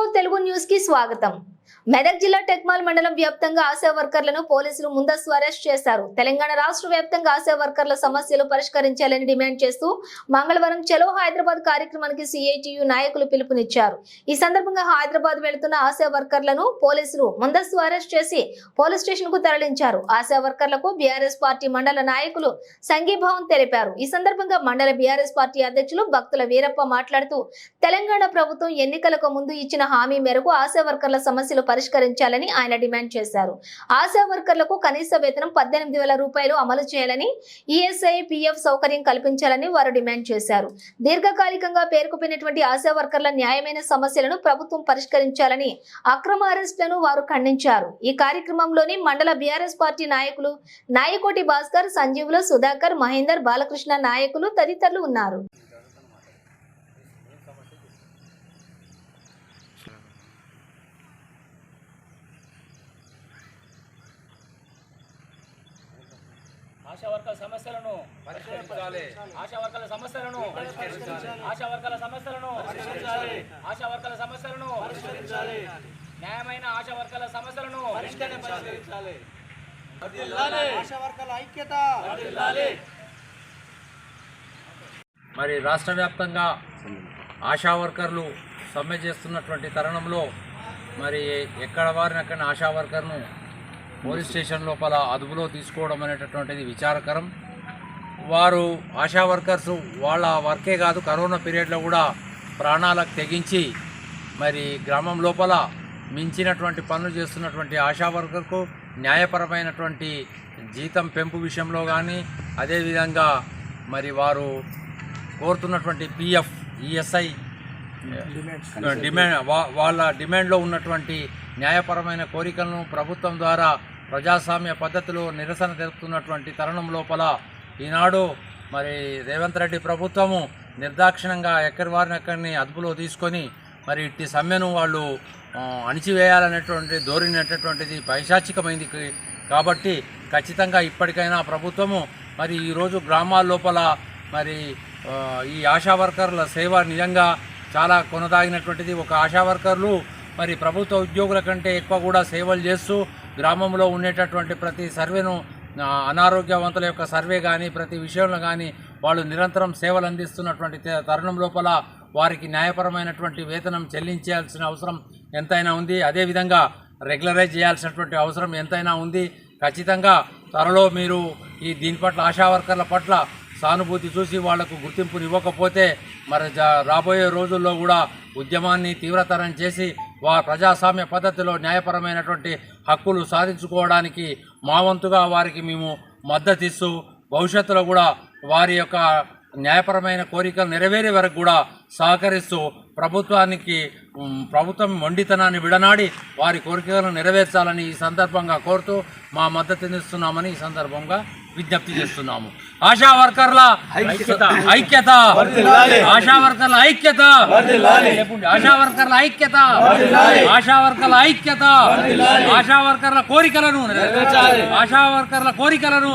TV four Telugu news కి స్వాగతం మెదక్ జిల్లా టెక్మాల్ మండలం వ్యాప్తంగా ఆశా వర్కర్లను పోలీసులు ముందస్తు అరెస్ట్ చేశారు. తెలంగాణ రాష్ట్ర వ్యాప్తంగా ఆశా వర్కర్ల సమస్యలు పరిష్కరించాలని డిమాండ్ చేస్తూ మంగళవారం చలో హైదరాబాద్ కార్యక్రమానికి సిఐటియు నాయకులు పిలుపునిచ్చారు. ఈ సందర్భంగా హైదరాబాద్ వెళుతున్న ఆశా వర్కర్లను పోలీసులు ముందస్తు అరెస్ట్ చేసి పోలీస్ స్టేషన్కు తరలించారు. ఆశా వర్కర్లకు బీఆర్ఎస్ పార్టీ మండల నాయకులు సంఘీభావం తెలిపారు. ఈ సందర్భంగా మండల బీఆర్ఎస్ పార్టీ అధ్యక్షులు భక్తుల వీరప్ప మాట్లాడుతూ తెలంగాణ ప్రభుత్వం ఎన్నికలకు ముందు ఇచ్చిన హామీ మేరకు ఆశా వర్కర్ల సమస్యలు పరిష్కరించాలని ఆయన డిమాండ్ చేశారు. ఆశా వర్కర్లకు కనీస వేతనం పద్దెనిమిది వేల రూపాయలు అమలు చేయాలని ఈఎస్ఐ పిఎఫ్ సౌకర్యం కల్పించాలని వారు డిమాండ్ చేశారు. దీర్ఘకాలికంగా పేరుకుపోయినటువంటి ఆశా వర్కర్ల న్యాయమైన సమస్యలను ప్రభుత్వం పరిష్కరించాలని అక్రమ అరెస్టులను వారు ఖండించారు. ఈ కార్యక్రమంలోని మండల బీఆర్ఎస్ పార్టీ నాయకులు నాయకోటి భాస్కర్ సంజీవులు సుధాకర్ మహేందర్ బాలకృష్ణ నాయకులు తదితరులు ఉన్నారు. ఆశా వర్గాల సమస్యలను పరిష్కరించాలి. ఆశా వర్గాల సమస్యలను పరిష్కరించాలి. ఆశా వర్గాల సమస్యలను పరిష్కరించాలి. ఆశా వర్గాల సమస్యలను పరిష్కరించాలి. న్యాయమైన ఆశా వర్గాల సమస్యలను పరిష్కరించాలి. ఆశా వర్గాల ఐక్యత. మరి రాష్ట్ర వ్యాప్తంగా ఆశా వర్కర్లు సమ్మె చేస్తున్నటువంటి తరుణంలో మరి ఎక్కడ వారిని అక్కడ ఆశా వర్కర్ను పోలీస్ స్టేషన్ లోపల అదుపులో తీసుకోవడం అనేటటువంటిది విచారకరం. వారు ఆశా వర్కర్స్ వాళ్ళ వర్కే కాదు కరోనా పీరియడ్లో కూడా ప్రాణాలకు తెగించి మరి గ్రామం లోపల మించినటువంటి పనులు చేస్తున్నటువంటి ఆశా వర్కర్కు న్యాయపరమైనటువంటి జీతం పెంపు విషయంలో కానీ అదేవిధంగా మరి వారు కోరుతున్నటువంటి పిఎఫ్ ఈఎస్ఐ డిమాండ్ వాళ్ళ డిమాండ్లో ఉన్నటువంటి న్యాయపరమైన కోరికలను ప్రభుత్వం ద్వారా ప్రజాస్వామ్య పద్ధతిలో నిరసన తెలుపుతున్నటువంటి తరుణం లోపల ఈనాడు మరి రేవంత్ రెడ్డి ప్రభుత్వము నిర్దాక్షిణంగా ఎక్కడి వారిని ఎక్కడిని అదుపులో తీసుకొని మరి ఇట్టి సమ్మెను వాళ్ళు అణిచివేయాలనేటువంటి ధోరణినటువంటిది పైశాచికమైంది. కాబట్టి ఖచ్చితంగా ఇప్పటికైనా ప్రభుత్వము మరి ఈరోజు గ్రామాల లోపల మరి ఈ ఆశా వర్కర్ల సేవ నిజంగా చాలా కొనసాగినటువంటిది. ఒక ఆశా వర్కర్లు మరి ప్రభుత్వ ఉద్యోగుల కంటే ఎక్కువ కూడా సేవలు చేస్తూ గ్రామంలో ఉండేటటువంటి ప్రతి సర్వేను అనారోగ్యవంతుల యొక్క సర్వే కానీ ప్రతి విషయంలో కానీ వాళ్ళు నిరంతరం సేవలు అందిస్తున్నటువంటి తరుణం లోపల వారికి న్యాయపరమైనటువంటి వేతనం చెల్లించాల్సిన అవసరం ఎంతైనా ఉంది. అదేవిధంగా రెగ్యులరైజ్ చేయాల్సినటువంటి అవసరం ఎంతైనా ఉంది. ఖచ్చితంగా త్వరలో మీరు ఈ దీని పట్ల ఆశా వర్కర్ల పట్ల సానుభూతి చూసి వాళ్ళకు గుర్తింపునివ్వకపోతే మరి రాబోయే రోజుల్లో కూడా ఉద్యమాన్ని తీవ్రతరం చేసి వా ప్రజాస్వామ్య పద్ధతిలో న్యాయపరమైనటువంటి హక్కులు సాధించుకోవడానికి మా వంతుగా వారికి మేము మద్దతు ఇస్తూ భవిష్యత్తులో కూడా వారి యొక్క న్యాయపరమైన కోరికలు నెరవేరే వరకు కూడా సహకరిస్తూ ప్రభుత్వానికి ప్రభుత్వం మొండితనాన్ని విడనాడి వారి కోరికలను నెరవేర్చాలని ఈ సందర్భంగా కోరుతూ మా మద్దతునిస్తున్నామని ఈ సందర్భంగా విజ్ఞప్తి చేస్తున్నాము. ఆశా వర్కర్ల ఐక్యత. ఆశా వర్కర్ల ఐక్యత. ఆశా వర్కర్ల ఐక్యత. ఆశా వర్కర్ల ఐక్యత. ఆశా వర్కర్ల కోరికలను ఆశా వర్కర్ల కోరికలను